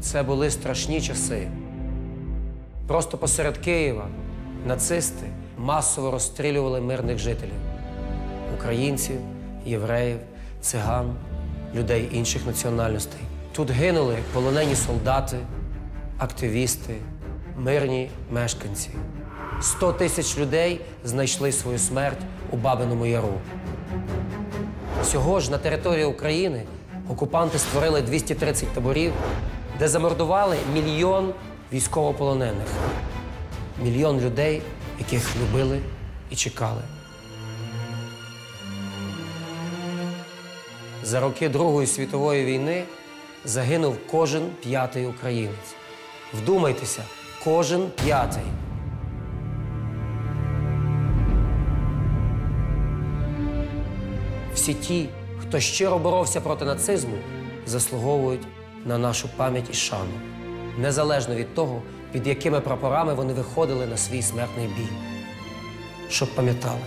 Це були страшні часи. Просто посеред Києва нацисти масово розстрілювали мирних жителів українців, євреїв, циган, людей інших національностей. Тут гинули полонені солдати, активісти, мирні мешканці. 100 тисяч людей знайшли свою смерть у Бабиному Яру. Всього ж на території України окупанти створили 230 таборів, де замордували мільйон військовополонених, мільйон людей, яких любили і чекали. За роки Другої світової війни загинув кожен п'ятий українець. Вдумайтеся, кожен п'ятий. Всі ті, хто щиро боровся проти нацизму, заслуговують на нашу пам'ять і шану, незалежно від того, під якими прапорами вони виходили на свій смертний бій. Щоб пам'ятали,